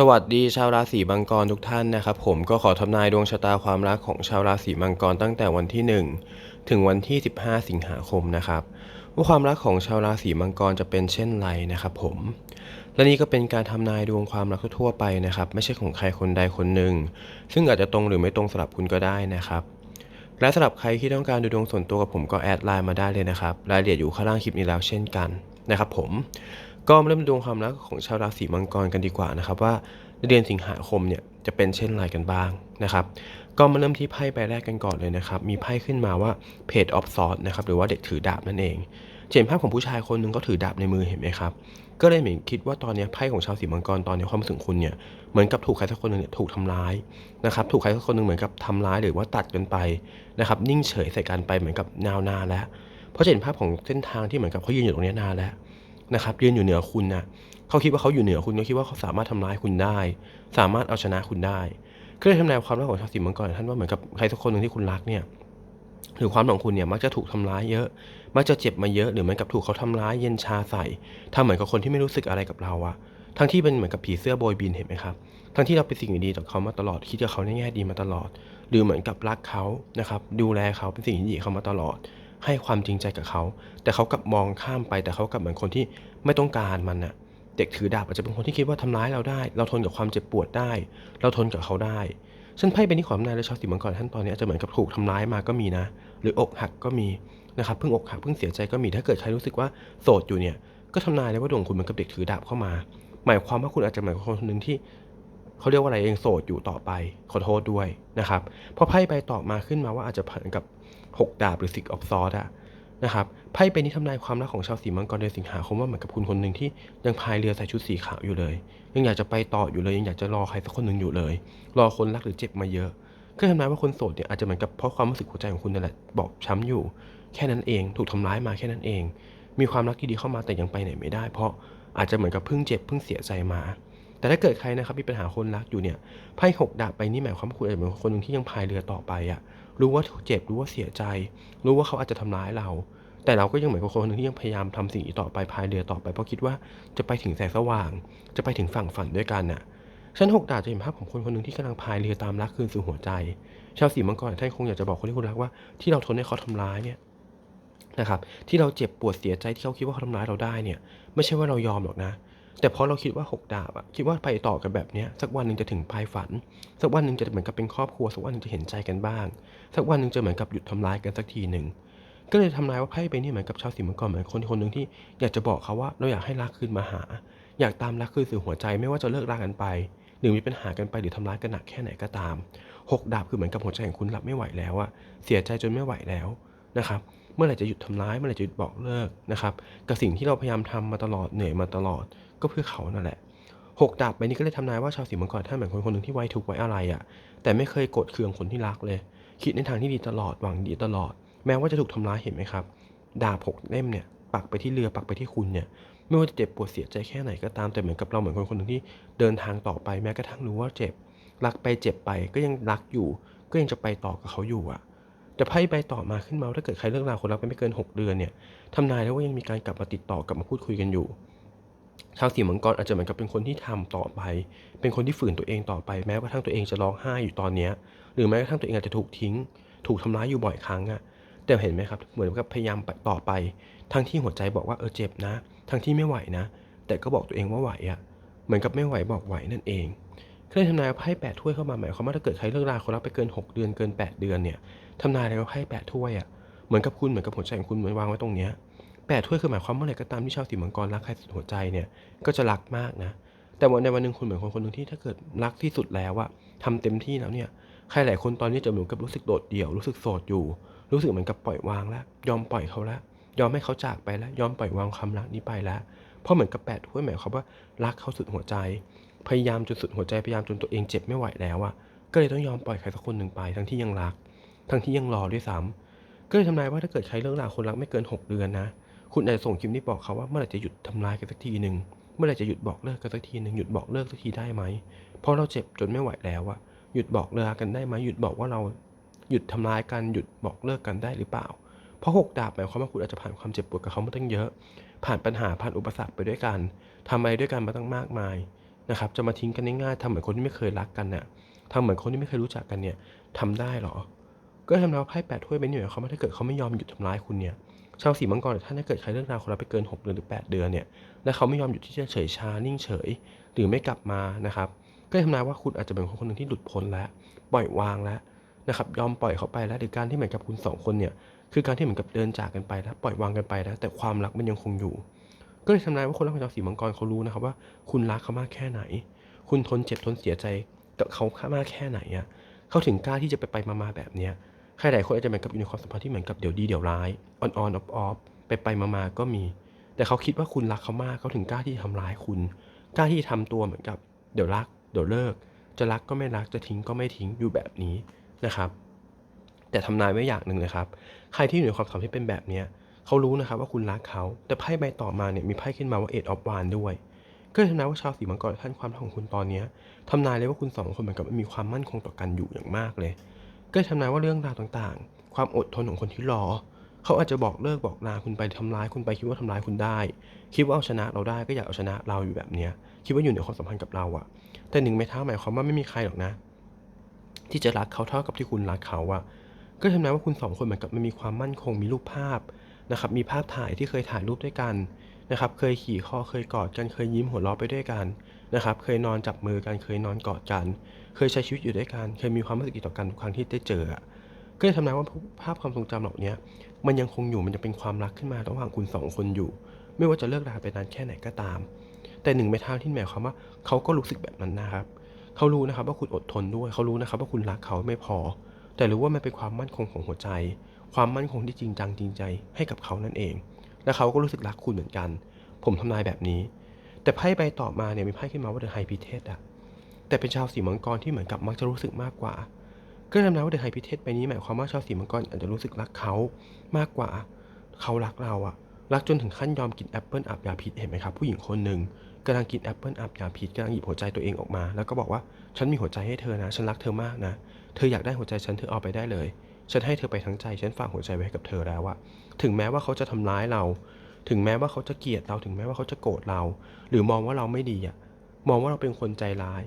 สวัสดีชาวราศีมังกรทุกท่านนะครับ ผมก็ขอทำนายดวงชะตาความรักของชาวราศีมังกรตั้งแต่วันที่ 1 ถึงวันที่ 15 สิงหาคมนะครับ ว่าความรักของชาวราศีมังกรจะเป็นเช่นไรนะครับ ผม และนี่ก็เป็นการทำนายดวงความรักทั่วไปนะครับ ไม่ใช่ของใครคนใดคนหนึ่ง ซึ่งอาจจะตรงหรือไม่ตรงสำหรับคุณก็ได้นะครับ และสำหรับใครที่ต้องการดูดวงส่วนตัวกับผมก็แอดไลน์มาได้เลยนะครับรายละเอียดอยู่ข้างล่างคลิปนี้แล้วเช่นกันนะครับ ผม ก็มาเริ่มดวงความรักของชาวราศีมังกรกันดีกว่านะครับว่าเดือนสิงหาคมเนี่ยจะเป็นเช่นไรกันบ้างนะครับก็มาเริ่มที่ไพ่ใบแรกกันก่อนเลยนะครับมีไพ่ขึ้นมาว่าเพจออฟซอร์นะครับหรือว่าเด็กถือดาบนั่นเองเห็นภาพของผู้ชายคนหนึ่งก็ถือดาบในมือเห็นไหมครับก็เลยเหมือนคิดว่าตอนนี้ไพ่ของชาวสีมังกรตอนนี้ความรู้สึกคุณเนี่ยเหมือนกับถูกใครสักคนหนึ่งเนี่ยถูกทำร้ายนะครับถูกใครสักคนหนึ่งเหมือนกับทำร้ายหรือว่าตัดกันไปนะครับนิ่งเฉยใส่กันไปเหมือนกับนาวนาแล้ว เพราะจะเห็นภาพของเส้นทางที่เหมือนกับเขายืนอยู่ตรงนี้นานแล้ว นะครับยืนอยู่เหนือคุณนะเขาคิดว่าเขาอยู่เหนือคุณเขาคิดว่าเขาสามารถทำร้ายคุณได้ สามารถเอาชนะคุณได้ก็เลยทำนายความรักของชาวสีมังกรท่านว่าเหมือนกับใครสักคนหนึ่งที่คุณรักเนี่ยหรือความของคุณเนี่ยมักจะถูกทำร้ายเยอะ มักจะเจ็บมาเยอะหรือเหมือนกับถูกเขาทำร้ายเย็นชาใส่ทำเหมือนกับคนที่ไม่รู้สึกอะไรกับเราอะทั้งที่เป็นเหมือนกับผีเสื้อโบยบินเห็นไหมครับทั้งที่เราเป็นสิ่งดีๆต่อเขามาตลอดคิดกับเขาในแง่ดีมาตลอด หรือเหมือนกับรักเขานะครับดูแลเขาเป็นสิ่งที่ดีเขามาตลอด ให้ความจริงใจกับเขา แต่เขากลับมองข้ามไปแต่เขากลับเหมือนคนที่ไม่ต้องการมันอะเด็กถือดาบอาจจะเป็นคนที่คิดว่าทำร้ายเราได้ เราทนกับความเจ็บปวดได้ เราทนกับเขาได้ฉันไพ่เป็นที่ความนายและชาวสีมังกรท่านตอนนี้อาจจะเหมือนกับถูกทำร้ายมาก็มีนะ หรืออกหักก็มีนะครับเพิ่งอกหักเพิ่งเสียใจก็มีถ้าเกิดใครรู้สึกว่าโสดอยู่เนี่ยก็ทำนายได้ว่าดวงคุณเหมือนกับเด็กถือดาบเข้ามา หมายความว่าคุณอาจจะหมือนกับคนคนหนึ่งที่เขาเรียกว่าอะไรเองโสดอยู่ต่อไปขอโทษด้วยนะครับเพราะไพ่ใบต่อมาขึ้นมาว่าอาจจะเหมือนกับ หกดาบหรือสิกออฟซอร์อะนะครับไพ่เป็นที่ทำนายความรักของชาวสีมังกรเดือนสิงหาคมว่าเหมือนกับคุณคนหนึ่งที่ยังพายเรือใส่ชุดสีขาวอยู่เลย ยังอยากจะไปต่ออยู่เลย ยังอยากจะรอใครสักคนหนึ่งอยู่เลย รอคนรักหรือเจ็บมาเยอะก็ทำนายว่าคนโสดเนี่ยอาจจะเหมือนกับเพราะความรู้สึกหัวใจของคุณนั่นแหละบอกช้ำอยู่ แค่นั้นเองถูกทำร้ายมาแค่นั้นเอง มีความรักที่ดีเข้ามาแต่ยังไปไหนไม่ได้ เพราะอาจจะเหมือนกับเพิ่งเจ็บเพิ่งเสียใจมา แต่ถ้าเกิดใครนะครับมีปัญหาคนรักอยู่เนี่ยไพ่หกดาบไปนี่หมายความว่าคุณอาจจะเป็นคนหนึ่งที่ยังพายเรือต่อไปอะ รู้ว่าเจ็บรู้ว่าเสียใจ รู้ว่าเขาอาจจะทำร้ายเรา แต่เราก็ยังเหมือนกับคนหนึ่งที่ยังพยายามทำสิ่งนี้ต่อไปพายเรือต่อไปเพราะคิดว่าจะไปถึงแสงสว่าง จะไปถึงฝั่งฝันด้วยกันน่ะชั้นหกดาบจะเห็นภาพของคนคนหนึ่งที่กำลังพายเรือตามรักคืนสู่หัวใจ ชาวสีมังกรท่านคงอยากจะบอกคนที่คุณรักว่าที่เราทนให้เขาทำร้ายเนี่ยนะครับที่เราเจ็บปวดเสียใจที่เขาคิดว่าเขาทำร้ายเราได้เนี่ย ไม่ใช่ว่าเรายอมหรอกนะ แต่พราะเราคิดว่าหกดาบอะคิดว่าไปต่อกันแบบเนี้ยสักวันหนึ่งจะถึงปลายฝัน สักวันหนึ่งจะเหมือนกับเป็นครอบครัว สักวันหนึ่งจะเห็นใจกันบ้าง สักวันหนึ่งจะเหมือนกับหยุดทำร้ายกันสักทีหนึ่งก็เลยทำนายว่าไพ่ไปนี่เหมือนกับชาวสีมังกรเหมือนคนคนหนึ่งที่อยากจะบอกเขาว่าเราอยากให้รักคืนมาหา อยากตามรักคืนสู่หัวใจไม่ว่าจะเลิกรากันไป หรือมีปัญหากันไปหรือทำร้ายกันหนักแค่ไหนก็ตามหกดาบคือเหมือนกับหัวใจของคุณรับไม่ไหวแล้วอะเสียใจจนไม่ไหวแล้วนะครับ เมื่อไหร่จะหยุดทำร้าย เมื่อไหร่จะหยุดบอกเลิกนะครับกับสิ่งที่เราพยายามทำมาตลอดเหนื่อยมาตลอด ก็เพื่อเขานั่นแหละหกดาบใบนี้ก็เลยทำนายว่าชาวสีมังกรท่านเหมือนคนคนหนึ่งที่ไว้ทุกข์ไว้อะไรอะแต่ไม่เคยโกรธเคืองคนที่รักเลย คิดในทางที่ดีตลอดหวังดีตลอด แม้ว่าจะถูกทำร้ายเห็นไหมครับ ดาบหกเล่มเนี่ยปักไปที่เรือปักไปที่คุณเนี่ยไม่ว่าจะเจ็บปวดเสียใจแค่ไหนก็ตามแต่เหมือนกับเราเหมือนคนคนหนึ่งที่เดินทางต่อไปแม้กระทั่งรู้ว่าเจ็บรักไปเจ็บไปก็ยังรักอยู่ ก็ยังจะไปต่อกับเขาอยู่อะ แต่ไพ่ใบต่อมาขึ้นมาถ้าเกิดใครเลิกราคนรักไปไม่เกิน 6 เดือนเนี่ยทำนายแล้วว่ายังมีการกลับมาติดต่อกลับมาพูดคุยกันอยู่ชาวสีมังกรอาจจะเหมือนกับเป็นคนที่ทำต่อไป เป็นคนที่ฝืนตัวเองต่อไป แม้กระทั่งตัวเองจะร้องไห้อยู่ตอนเนี้ยหรือแม้กระทั่งตัวเองอาจจะถูกทิ้ง ถูกทำร้ายอยู่บ่อยครั้งอะแต่เห็นไหมครับ เหมือนกับพยายามไปต่อไป ทั้งที่หัวใจบอกว่าเออเจ็บนะ ทั้งที่ไม่ไหวนะ แต่ก็บอกตัวเองว่าไหวอะเหมือนกับไม่ไหวบอกไหวนั่นเองเคยทำนายไพ่แปดถ้วยเข้ามาหมายความว่าถ้าเกิดใครเลิกราคนรักไปเกิน 6 เดือนเกิน 8 เดือนเนี่ย ทำนายเลยว่าไพ่แปดถ้วยอะเหมือนกับคุณเหมือนกับหัวใจของคุณเหมือนวางไว้ตรงเนี้ยแปดถ้วยคือหมายความว่าอะไรก็ตามที่ชาวสีมังกรรักใครสุดหัวใจเนี่ยก็จะรักมากนะ แต่วันในวันหนึ่งคุณเหมือนคนคนหนึ่งที่ถ้าเกิดรักที่สุดแล้วอะทำเต็มที่แล้วเนี่ยใครหลายคนตอนนี้จะเหมือนกับรู้สึกโดดเดี่ยวรู้สึกโสดอยู่ รู้สึกเหมือนกับปล่อยวางแล้วยอมปล่อยเขาแล้วยอมให้เขาจากไปแล้วยอมปล่อยวางความรักนี้ไปแล้วเพราะเหมือนกับแปดถ้วยหมายความว่ารักเขาสุดหัวใจ พยายามจนสุดหัวใจพยายามจนตัวเองเจ็บไม่ไหวแล้วอะก็เลยต้องยอมปล่อยใครสักคนหนึ่งไปทั้งที่ยังรัก ทั้งที่ยังรอด้วยซ้ำก็เลยทำนายว่าถ้าเกิดใครเลิกราวคนรักไม่เกิน 6 เดือนนะ คุณอาจจะส่งคลิปนี้บอกเขาว่าเมื่อไหร่จะหยุดทำร้ายกันสักทีหนึ่งเมื่อไหร่จะหยุดบอกเลิกกันสักทีหนึ่งหยุดบอกเลิกสักทีได้ไหมเพราะเราเจ็บจนไม่ไหวแล้วอะหยุดบอกเลิกกันได้ไหมหยุดบอกว่าเราหยุดทำร้ายกันหยุดบอกเลิกกันได้หรือเปล่า เพราะหกดาบหมายความว่าคุณอาจจะผ่านความเจ็บปวดกับเขามาตั้งเยอะ ผ่านปัญหาผ่านอุปสรรคไปด้วยกันทำอะไรด้วยกันมาตั้งมากมายนะครับจะมาทิ้งกันง่ายๆทำเหมือนคนที่ไม่เคยรักกันน่ะทำเหมือนคนที่ไม่เคยรู้จักกันเนี่ยทำได้หรอ ก็ทำนายว่าไพ่แปดถ้วยเป็นอยู่เขามว่าถ้าเกิดเขาไม่ยอมหยุดทำร้ายคุณเนี่ยชาวสีมังกรท่านถ้าเกิดใครเลิกราคนเราไปเกิน 6 เดือนหรือ 8 เดือนเนี่ยและเขาไม่ยอมหยุดที่จะเฉยชานิ่งเฉย หรือไม่กลับมานะครับ ก็ทำนายว่าคุณอาจจะเป็นคนคนหนึ่งที่หลุดพ้นแล้ว ปล่อยวางแล้วนะครับยอมปล่อยเขาไปแล้วหรือการที่เหมือนกับคุณสองคนเนี่ยคือการที่เหมือนกับเดินจากกันไปแล้วปล่อยวางกันไปแล้วแต่ความรักมันยังคงอยู่ ก็เลยทำนายว่าคนรักของชาวสีมังกรเขารู้นะครับว่าคุณรักเขามากแค่ไหน คุณทนเจ็บทนเสียใจกับเขามากแค่ไหนอะเขาถึงกล้าที่จะไปไปมาๆแบบเนี้ย รหลายคนอาจจะเหมือนกับอยู่ในความสัมพันธ์ที่เหมือนกับเดี๋ยวดีเดี๋ยวร้ายอ่อนอออฟออฟไปไปมาๆก็มี แต่เขาคิดว่าคุณรักเขามากเขาถึงกล้าที่จะทำร้ายคุณกล้าที่จะทำตัวเหมือนกับ เดี๋ยวรัก เดี๋ยวเลิก จะรักก็ไม่รักจะทิ้งก็ไม่ทิ้งอยู่แบบนี้นะครับ แต่ทำนายไว้อย่างหนึ่งเลยครับ ใครที่อยู่ในความสัมพันธ์ที่เป็นแบบเนี้ยเขารู้นะครับว่าคุณรักเขาแต่ไพ่ใบต่อมาเนี่ยมีไพ่ขึ้นมาว่าเอ็ดออฟวานด้วยก็เลยทำนายว่าชาวสีมังกรท่านความรักของคุณตอนเนี้ยทำนายเลยว่าคุณสองคนเหมือนกับมีความมั่นคงต่อกันอยู่อย่างมากเลย ก็ทำนายว่าเรื่องราวต่างๆ ความอดทนของคนที่รอ เขาอาจจะบอกเลิกบอกลาคุณไปทำร้ายคุณไปคิดว่าทำร้ายคุณได้ คิดว่าเอาชนะเราได้ก็อยากเอาชนะเราอยู่แบบเนี้ยคิดว่าอยู่ในความสัมพันธ์กับเราอะแต่หนึ่งไม่เท่าหมายความว่าไม่มีใครหรอกนะ ที่จะรักเขาเท่ากับที่คุณรักเขาอะก็ทำนายว่าคุณสองคนเหมือนกับมันมีความมั่นคงมีรูปภาพนะครับมีภาพถ่ายที่เคยถ่ายรูปด้วยกันนะครับเคยขี่คอเคยกอดกันเคยยิ้มหัวเราะไปด้วยกันนะครับเคยนอนจับมือกันเคยนอนกอดกัน เคยใช้ชีวิตอยู่ด้วยกันเคยมีความรู้สึกต่อกันทุกครั้งที่ได้เจอก็เลยทำนายว่าภาพความทรงจำเหล่านี้มันยังคงอยู่มันจะเป็นความรักขึ้นมาระหว่างคุณสองคนอยู่ ไม่ว่าจะเลิกราไปนานแค่ไหนก็ตาม แต่หนึ่งไม่ท่าที่หมายความว่าเขาก็รู้สึกแบบนั้นนะครับเขารู้นะครับว่าคุณอดทนด้วยเขารู้นะครับว่าคุณรักเขาไม่พอ แต่รู้ว่ามันเป็นความมั่นคงของหัวใจ ความมั่นคงที่จริงจังจริงใจให้กับเขานั่นเอง และเขาก็รู้สึกรักคุณเหมือนกัน ผมทำนายแบบนี้ แต่ไพ่ใบต่อมาเนี่ยมีไพ่ขึ้นมาว่าเดอะไฮพิเทสอะ แต่เป็นชาวสีมังกรที่เหมือนกับมักจะรู้สึกมากกว่า ก็ทำนายว่าเดอะไฮพิเทสใบนี้หมายความว่าชาวสีมังกรอาจจะรู้สึกรักเขามากกว่า เขารักเราอะรักจนถึงขั้นยอมกินแอปเปิลอาบยาพิษเห็นไหมครับ ผู้หญิงคนหนึ่งกำลังกินแอปเปิลอาบยาพิษกำลังหยิบหัวใจตัวเองออกมา แล้วก็บอกว่าฉันมีหัวใจให้เธอนะ ฉันรักเธอมากนะ เธออยากได้หัวใจฉันเธอเอาไปได้เลย ฉันให้เธอไปทั้งใจฉันฝากหัวใจไว้ให้กับเธอแล้วอะถึงแม้ว่าเขาจะทำร้ายเรา ถึงแม้ว่าเขาจะเกลียดเราถึงแม้ว่าเขาจะโกรธเรา หรือมองว่าเราไม่ดีอะมองว่าเราเป็นคนใจร้าย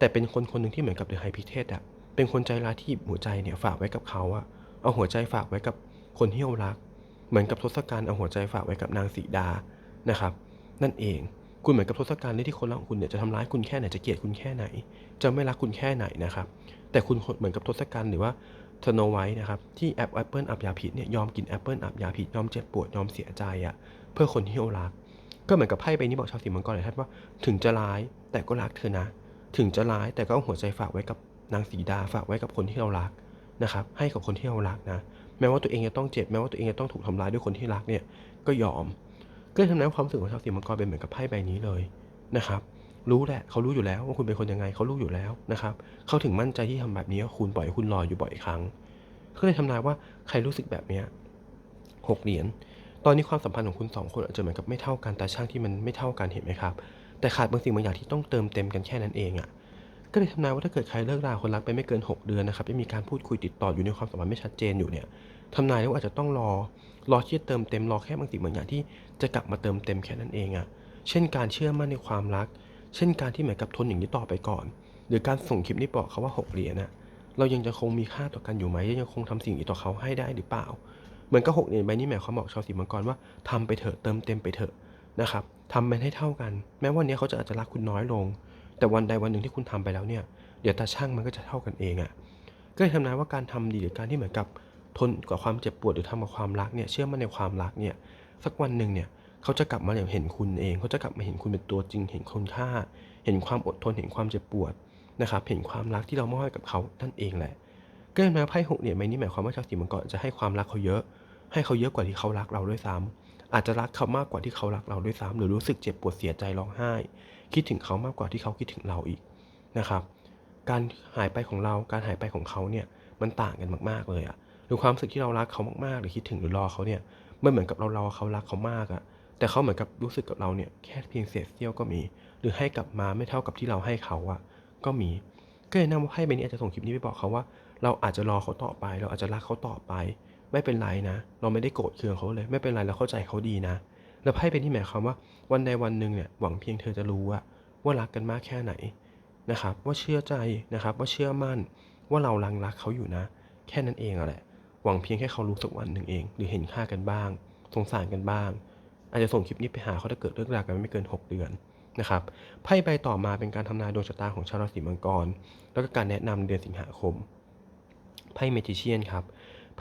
แต่เป็นคนคนหนึ่งที่เหมือนกับเดอะไฮพิเทสอะเป็นคนใจร้ายที่หัวใจเนี่ยฝากไว้กับเขาอะเอาหัวใจฝากไว้กับคนที่เรารัก เหมือนกับทศกัณฐ์เอาหัวใจฝากไว้กับนางสีดานะครับ นั่นเองคุณเหมือนกับทศกัณฐ์ที่คนรักของคุณเนี่ยจะทำร้ายคุณแค่ไหนจะเกลียดคุณแค่ไหน จะไม่รักคุณแค่ไหนนะครับ แต่คุณเหมือนกับทศกัณฐ์หรือว่าสโนไวท์นะครับที่แอปแอปเปิลอับยาพิษเนี่ยยอมกินแอปเปิลอับยาพิษยอมเจ็บปวดยอมเสียใจอะเพื่อคนที่เรารัก ก็เหมือนกับไพ่ใบนี้บอกชาวสีมังกรเลยท่านว่าถึงจะร้ายแต่ก็รักเธอนะ ถึงจะร้ายแต่ก็เอาหัวใจฝากไว้กับนางสีดาฝากไว้กับคนที่เรารักนะครับ ให้กับคนที่เรารักนะ แม้ว่าตัวเองจะต้องเจ็บแม้ว่าตัวเองจะต้องถูกทำร้ายด้วยคนที่รักเนี่ยก็ยอมก็เลยทำให้ความรู้สึกของชาวสีมังกรเป็นเหมือนกับไพ่ใบนี้เลยนะครับรู้แหละเขารู้อยู่แล้วว่าคุณเป็นคนยังไงเขารู้อยู่แล้วนะครับเขาถึงมั่นใจที่ทำแบบนี้ว่าคุณปล่อยคุณรออยู่บ่อยครั้งก็เลยทำนายว่าใครรู้สึกแบบเนี้หกเหรียญตอนนี้ความสัมพันธ์ของคุณสองคนอาจจะเหมือนกับไม่เท่ากันแต่ช่างที่มันไม่เท่ากันเห็นไหมครับ แต่ขาดบางสิ่งบางอย่างที่ต้องเติมเต็มกันแค่นั้นเองอะ่ะก็เลยทำนายว่าถ้าเกิดใครเลิกราคนรักไปไม่เกิน 6 เดือนนะครับไม่มีการพูดคุยติดต่ออยู่ในความสัมพันธ์ไม่ชัดเจนอยู่เนี่ยทำนายว่าอาจจะต้องรอรอที่จะเติมเต็มรอแค่บางสิ่งบางอย่างที่จะกลับมาเติมเต็มแค่นั้นเองอะ่ะเช่นการเชื่อมั่นในความรัก เช่นการที่เหมือนกับทนอย่างนี้ต่อไปก่อน หรือการส่งคลิปนี้บอกเขาว่าหกเหรียญน่ะเรายังจะคงมีค่าต่อกันอยู่ไหมยังคงทำสิ่งนี้ต่อเขาให้ได้หรือเปล่า เหมือนกับหกเหรียญใบนี้หมายความบอกชาวสีมังกรว่าทำไปเถอะเติมเต็มไปเถอะนะครับ ทำมันให้เท่ากัน แม้วันนี้เขาจะอาจจะรักคุณน้อยลง แต่วันใดวันหนึ่งที่คุณทำไปแล้วเนี่ย เดี๋ยวตาช่างมันก็จะเท่ากันเองอะ่ะ ก็เลยทำนายว่าการทำดีหรือการที่เหมือนกับทนกับความเจ็บปวดหรือทำกับความรักเนี่ย เชื่อมั่นในความรักเนี่ย สักวันหนึ่งเนี่ยเขาจะกลับมาเห็นคุณเอง เขาจะกลับมาเห็นคุณเป็นตัวจริง เห็นคุณค่า เห็นความอดทน เห็นความเจ็บปวดนะครับ เห็นความรักที่เรามอบให้กับเขานั่นเองแหละ ก็เลยมาไพ่หกเหรียใบนี้หมายความว่าชาวสีมังกรจะให้ความรักเขาเยอะ ให้เขาเยอะกว่าที่เขารักเราด้วยซ้ำ อาจจะรักเขามากกว่าที่เขารักเราด้วยซ้ำหรือรู้สึกเจ็บปวดเสียใจร้องไห้ คิดถึงเขามากกว่าที่เขาคิดถึงเราอีกนะครับ การหายไปของเราการหายไปของเขาเนี่ยมันต่างกันมากๆเลยอะหรือความรู้สึกที่เรารักเขามากๆ หรือคิดถึงหรือรอเขาเนี่ยมันเหมือนกับเรารอเขารักเขามากอะแต่เขาเหมือนกับรู้สึกกับเราเนี่ยแค่เพียงเศษเสี้ยวก็มี หรือให้กลับมาไม่เท่ากับที่เราให้เขาอะก็มีก็เลยนำให้ใบนี้อาจจะส่งคลิปนี้ไปบอกเขาว่า เราอาจจะรอเขาต่อไป เราอาจจะรักเขาต่อไป ไม่เป็นไรนะ เราไม่ได้โกรธเคืองเขาเลย ไม่เป็นไรเราเข้าใจเขาดีนะ แล้วไพ่เป็นที่หมายความว่าวันใดวันหนึ่งเนี่ยหวังเพียงเธอจะรู้ว่าว่ารักกันมากแค่ไหนนะครับ ว่าเชื่อใจนะครับ ว่าเชื่อมั่นว่าเรารังรักเขาอยู่นะ แค่นั้นเองอะแหละหวังเพียงแค่เขารู้สักวันหนึ่งเอง หรือเห็นค่ากันบ้าง สงสารกันบ้าง อาจจะส่งคลิปนี้ไปหาเขาถ้าเกิดเลิกรากันไม่เกิน 6 เดือนนะครับไพ่ใบต่อมาเป็นการทำนายดวงชะตาของชาวราศีมังกร แล้วก็การแนะนำเดือนสิงหาคมไพ่เมจิเชียนครับ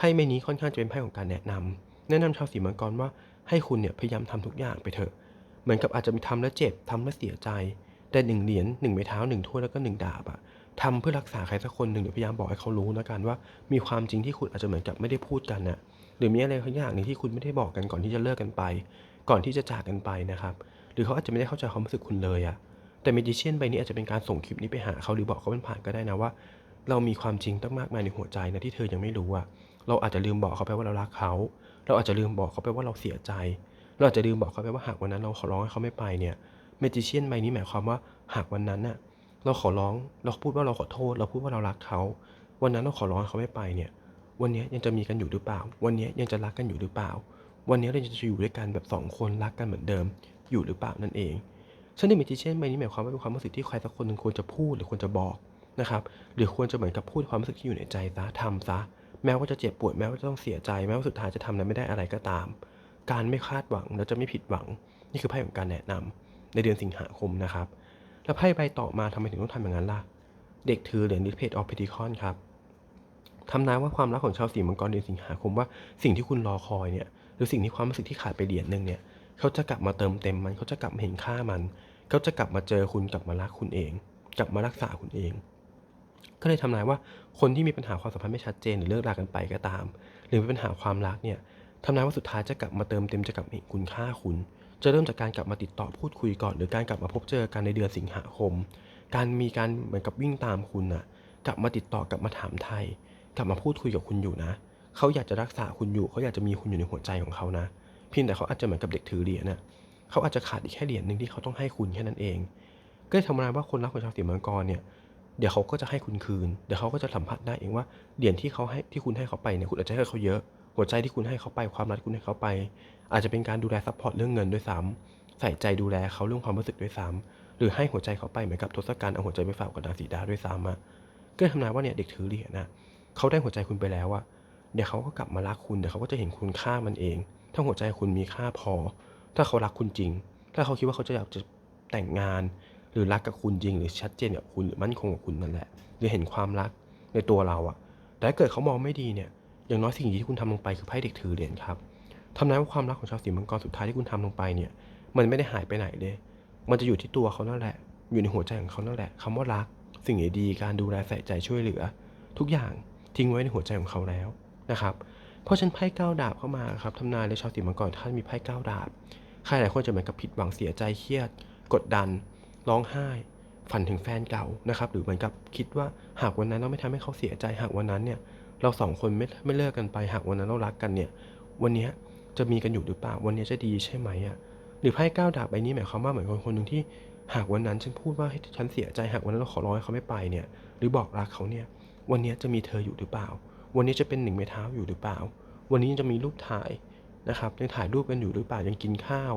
ไพ่ใบนี้ค่อนข้างจะเป็นไพ่ของการแนะนำแนะนำชาวสีมังกรว่าให้คุณเนี่ยพยายามทำทุกอย่างไปเถอะ เหมือนกับอาจจะมีทำแล้วเจ็บทำแล้วเสียใจ แต่หนึ่งเหรียญหนึ่งไม้เท้าหนึ่งถ้วยแล้วก็หนึ่งดาบอะทำเพื่อรักษาใครสักคนหนึ่งหรือพยายามบอกให้เขารู้นะกันว่า มีความจริงที่คุณอาจจะเหมือนกับไม่ได้พูดกันนะหรือมีอะไรสักอย่างหนึ่งที่คุณไม่ได้บอกกันก่อนที่จะเลิกกันไป ก่อนที่จะจากกันไปนะครับ หรือเขาอาจจะไม่ได้เข้าใจความรู้สึกคุณเลยอะแต่เมดิเชียนใบนี้อาจจะเป็นการส่งคลิปนี้ไปหาเขาหรือบอกเขาเป็นผ่านก็ได้นะว่า เรามีความจริงตั้งมากมายในหัวใจนะที่เธอยังไม่รู้อะ เราอาจจะลืมบอกเขาไปว่าเรารักเขา เราอาจจะลืมบอกเขาไปว่าเราเสียใจ เราอาจจะลืมบอกเขาไปว่าหากวันนั้นเราขอร้องให้เขาไม่ไปเนี่ยเมจิเชียนใบนี้หมายความว่าหากวันนั้นน่ะเราขอร้องเราพูดว่าเราขอโทษ เราพูดว่าเรารักเขา วันนั้นเราขอร้องให้เขาไม่ไปเนี่ย วันนี้ยังจะมีกันอยู่หรือเปล่า วันนี้ยังจะรักกันอยู่หรือเปล่า วันนี้เราจะอยู่ด้วยกันแบบสองคนรักกันเหมือนเดิม อยู่หรือเปล่านั่นเองฉันในเมจิเชียนใบนี้หมายความว่าเป็นความรู้สึกที่ใครสักคนหนึ่งควรจะพูดหรือควรจะบอกนะครับ หรือควรจะเหมือนกับพูดความรู้สึกที่อยู่ในใจซะทำซะ แม้ว่าจะเจ็บปวดแม้ว่าจะต้องเสียใจแม้ว่าสุดท้ายจะทำนั้นไม่ได้อะไรก็ตาม การไม่คาดหวังแล้วจะไม่ผิดหวัง นี่คือไพ่ของการแนะนำในเดือนสิงหาคมนะครับ แล้วไพ่ใบต่อมาทำไมถึงต้องทำอย่างนั้นล่ะ เด็กถือเหรียญดิเพจออฟเพติคอนครับทำนายว่าความรักของชาวสีมังกรเดือนสิงหาคมว่าสิ่งที่คุณรอคอยเนี่ยหรือสิ่งที่ความรู้สึกที่ขาดไปเหรียญหนึ่งเนี่ยเขาจะกลับมาเติมเต็มมันเขาจะกลับมาเห็นค่ามัน เขาจะกลับมาเจอคุณกลับมารักคุณเอง กลับมารักษาคุณเอง ก็เลยทำนายว่าคนที่มีปัญหาความสัมพันธ์ไม่ชัดเจนหรือเลิกรากันไปก็ตาม หรือมีปัญหาความรักเนี่ยทำนายว่าสุดท้ายจะกลับมาเติมเต็มจะกลับมาเห็นคุณค่าคุณ จะเริ่มจากการกลับมาติดต่อพูดคุยก่อน หรือการกลับมาพบเจอกันในเดือนสิงหาคม การมีการเหมือนกับวิ่งตามคุณน่ะกลับมาติดต่อกลับมาถามไทย กลับมาพูดคุยกับคุณอยู่นะเขาอยากจะรักษาคุณอยู่เขาอยากจะมีคุณอยู่ในหัวใจของเขานะเพียงแต่เขาอาจจะเหมือนกับเด็กถือเหรียญน่ะเขาอาจจะขาดอีกแค่เหรียญหนึ่งที่เขาต้องให้คุณแค่นั้นเอง ก็เลยทำนายว่าคนรักของชาวสีมังกรเนี่ย เดี๋ยวเขาก็จะให้คุณคืน เดี๋ยวเขาก็จะสัมผัสได้เองว่าเหรียญที่เขาให้ที่คุณให้เขาไปเนี่ยคุณอาจจะให้เขาเยอะ หัวใจที่คุณให้เขาไปความรักคุณให้เขาไป อาจจะเป็นการดูแลซัพพอร์ตเรื่องเงินด้วยซ้ำใส่ใจดูแลเขาเรื่องความรู้สึกด้วยซ้ำหรือให้หัวใจเขาไปเหมือนกับทศกัณฐ์เอาหัวใจไปฝากกับนางสีดาด้วยซ้ำอะก็ทำนายว่าเนี่ยเด็กถือเหรียญนะเขาได้หัวใจคุณไปแล้วอะเดี๋ยวเขาก็กลับมารักคุณเดี๋ยวเขาก็จะเห็นคุณค่ามันเอง ถ้าหัวใจคุณมีค่าพอ ถ้าเขารักคุณจริง ถ้าเขาคิดว่าเขาจะอยากจะแต่งงาน หรือรักกับคุณจริงหรือชัดเจนกับคุณหรือมั่นคงกับคุณนั่นแหละ หรือเห็นความรักในตัวเราอะแต่ถ้าเกิดเขามองไม่ดีเนี่ยอย่างน้อยสิ่งที่คุณทำลงไปคือไพ่เด็กถือเหรียญครับทำนายว่าความรักของชาวสีมังกรสุดท้ายที่คุณทำลงไปเนี่ยมันไม่ได้หายไปไหนเลย มันจะอยู่ที่ตัวเขานั่นแหละ อยู่ในหัวใจของเขานั่นแหละคำว่ารัก สิ่งดีๆการดูแลใส่ใจช่วยเหลือ ทุกอย่างทิ้งไว้ในหัวใจของเขาแล้วนะครับ เพราะฉันไพ่เก้าดาบเข้ามาครับทำนายเลยชาวสีมังกรท่านมีไพ่เก้าดาบ ใครหลายคนจะเหมือนกับผิดหวังเสียใจเครียด กดดัน ร้องไห้ ฝันถึงแฟนเก่านะครับ หรือเหมือนกับคิดว่าหากวันนั้นเราไม่ทำให้เขาเสียใจ หากวันนั้นเนี่ย เราสองคนไม่ไม่เลิกกันไป หากวันนั้นเรารักกันเนี่ย วันนี้จะมีกันอยู่หรือเปล่า วันนี้จะดีใช่ไหมอะ หรือไพ่ก้าวดาบใบนี้หมายความว่าเหมือนคนคนหนึ่งที่ หากวันนั้นฉันพูดว่าให้ฉันเสียใจ หากวันนั้นเราขอร้องให้เขาไม่ไปเนี่ย หรือบอกรักเขาเนี่ย วันนี้จะมีเธออยู่หรือเปล่า วันนี้จะเป็นหนึ่งไม้เท้าอยู่หรือเปล่า วันนี้จะมีรูปถ่ายนะครับยังถ่ายรูปกันอยู่หรือเปล่ายังกินข้าว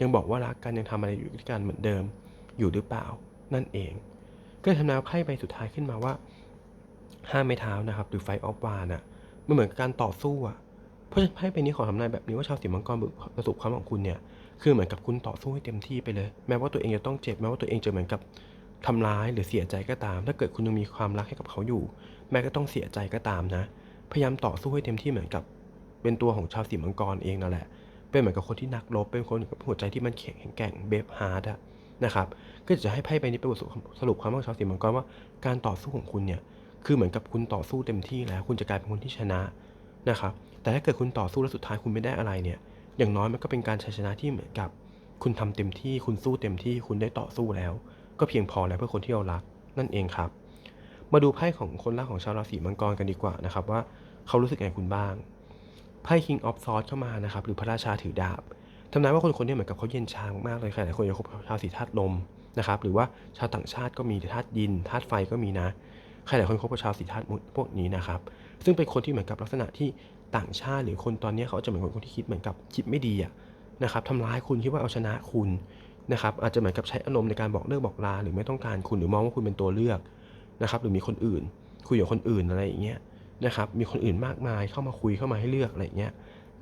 ยังบอกว่ารักกันยังทำอะไรอยู่ด้วยกันเหมือนเดิม อยู่หรือเปล่านั่นเอง ก็ทำนายไพ่ใบสุดท้ายขึ้นมาว่าห้าไม้เท้านะครับหรือไฟออฟวาน่ะมันเหมือนกับการต่อสู้อะเพราะฉะนั้นไพ่ใบนี้ขอทำนายแบบนี้ว่าชาวสีมังกรประสบความของคุณเนี่ยคือเหมือนกับคุณต่อสู้ให้เต็มที่ไปเลย แม้ว่าตัวเองจะต้องเจ็บแม้ว่าตัวเองจะเหมือนกับทำร้ายหรือเสียใจก็ตาม ถ้าเกิดคุณยังมีความรักให้กับเขาอยู่ แม้ก็ต้องเสียใจก็ตามนะ พยายามต่อสู้ให้เต็มที่เหมือนกับ เป็นตัวของชาวสีมังกรเองนั่นแหละ เป็นเหมือนกับคนที่นักรบเป็นคนกับหัวใจที่มันแข็งแกร่งเบฟฮาร์ดอะ นะครับก็จะให้ไพ่ใบนี้เป็นบทสรุปความว่าชาวสีมังกรว่าการต่อสู้ของคุณเนี่ยคือเหมือนกับคุณต่อสู้เต็มที่แล้ว คุณจะกลายเป็นคนที่ชนะนะครับแต่ถ้าเกิดคุณต่อสู้แล้วสุดท้ายคุณไม่ได้อะไรเนี่ยอย่างน้อยมันก็เป็นการชัยชนะที่เหมือนกับ คุณทำเต็มที่คุณสู้เต็มที่คุณได้ต่อสู้แล้ว ก็เพียงพอแล้วเพื่อคนที่เรารักนั่นเองครับ มาดูไพ่ของคนรักของชาวราศีมังกรกันดีกว่านะครับว่าเขารู้สึกยังไงคุณบ้างไพ่ King of Swords เข้ามานะครับหรือพระราชาถือดาบ ทำนายว่าคนคนนี้เหมือนกับเขาเย็นชามากๆเลยค่ะหลายคนยังคบชาวสีธาตุลมนะครับหรือว่าชาวต่างชาติก็มีธาตุดินธาตุไฟก็มีนะใครหลายคนคบกับชาวสีธาตุพวกนี้นะครับ ซึ่งเป็นคนที่เหมือนกับลักษณะที่ต่างชาติ หรือคนตอนนี้เขาจะเหมือนคนที่คิดเหมือนกับคิดไม่ดีอะนะครับทำร้ายคุณคิดว่าเอาชนะคุณนะครับอาจจะเหมือนกับใช้อารมณ์ในการบอกเลิกบอกลาหรือไม่ต้องการคุณหรือมองว่าคุณเป็นตัวเลือกนะครับหรือมีคนอื่น คุยกับคนอื่นอะไรอย่างเงี้ยนะครับมีคนอื่นมากมายเข้ามาคุยเข้ามาให้เลือกอะไรอย่างเงี้ย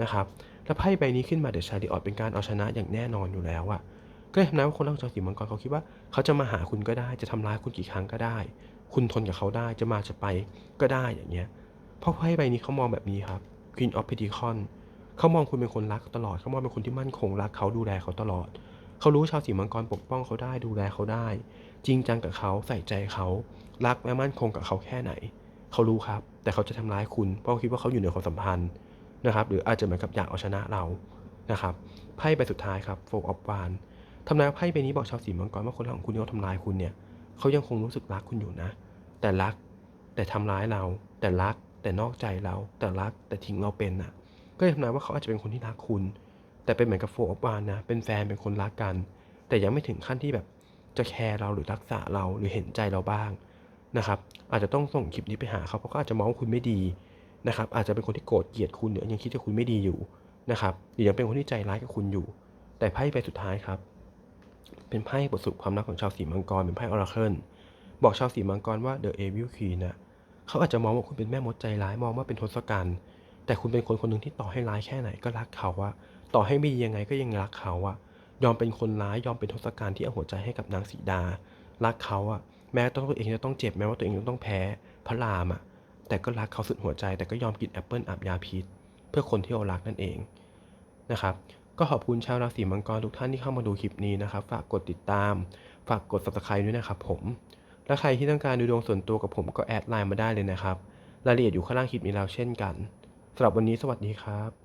นะครับ แล้วไพ่ใบนี้ขึ้นมาเดอะชาริออตเป็นการเอาชนะอย่างแน่นอนอยู่แล้วอะก็เลยทำให้ว่าคนรักชาวสีมังกรเขาคิดว่าเขาจะมาหาคุณก็ได้ จะทำร้ายคุณกี่ครั้งก็ได้ คุณทนกับเขาได้จะมาจะไปก็ได้อย่างเงี้ยเพราะไพ่ใบนี้เขามองแบบนี้ครับ Queen of Pentacles เขามองคุณเป็นคนรักตลอดเขามองเป็นคนที่มั่นคงรักเขาดูแลเขาตลอด เขารู้ชาวสีมังกรปกป้องเขาได้ดูแลเขาได้ จริงจังกับเขาใส่ใจเขารักและมั่นคงกับเขาแค่ไหน เขารู้ครับ แต่เขาจะทำร้ายคุณเพราะเขาคิดว่าเขาอยู่ในความสัมพันธ์ นะครับหรืออาจจะเหมือนกับอยากเอาชนะเรานะครับไพ่ใบสุดท้ายครับโฟกออฟวานทำนายไพ่ใบนี้บอกชาวสีมังกรว่าคนของคุณที่เขาทำร้ายคุณเนี่ยเขายังคงรู้สึกรักคุณอยู่นะ แต่รักแต่ทำร้ายเรา แต่รักแต่นอกใจเรา แต่รักแต่ทิ้งเราเป็นน่ะ ก็เลยทำนายว่าเขาอาจจะเป็นคนที่รักคุณ แต่เป็นเหมือนกับโฟร์วานนะเป็นแฟนเป็นคนรักกัน แต่ยังไม่ถึงขั้นที่แบบจะแคร์เราหรือรักษาเราหรือเห็นใจเราบ้างนะครับอาจจะต้องส่งคลิปนี้ไปหาเขาเพราะเขาอาจจะมองว่าคุณไม่ดี นะครับอาจจะเป็นคนที่โกรธเกลียดคุณหรือยังคิดว่าคุณไม่ดีอยู่นะครับหรือยังเป็นคนที่ใจร้ายกับคุณอยู่ แต่ไพ่ใบสุดท้ายครับ เป็นไพ่บทสรุปความรักของชาวสีมังกรเป็นไพ่ออราเคิลบอกชาวสีมังกรว่า The Evil Queen นะเขาอาจจะมองว่าคุณเป็นแม่มดใจร้ายมองว่าเป็นทศกัณฐ์แต่คุณเป็นคนคนหนึ่งที่ต่อให้ร้ายแค่ไหนก็รักเขาอะต่อให้ไม่ดียังไงก็ยังรักเขาอะยอมเป็นคนร้ายยอมเป็นทศกัณฐ์ที่เอาหัวใจให้กับนางสีดา รักเขาอะแม้ตัวเองจะต้องเจ็บแม้ว่าตัวเองจะต้องแพ้พระรามอะ แต่ก็รักเขาสุดหัวใจแต่ก็ยอมกินแอปเปิลอาบยาพิษ เพื่อคนที่เรารักนั่นเองนะครับก็ขอบคุณชาวราศีมังกรทุกท่านที่เข้ามาดูคลิปนี้นะครับ ฝากกดติดตาม ฝากกด subscribe ด้วยนะครับผม และใครที่ต้องการดูดวงส่วนตัวกับผมก็แอดไลน์มาได้เลยนะครับ รายละเอียดอยู่ข้างล่างคลิปนี้แล้วเช่นกันสำหรับวันนี้สวัสดีครับ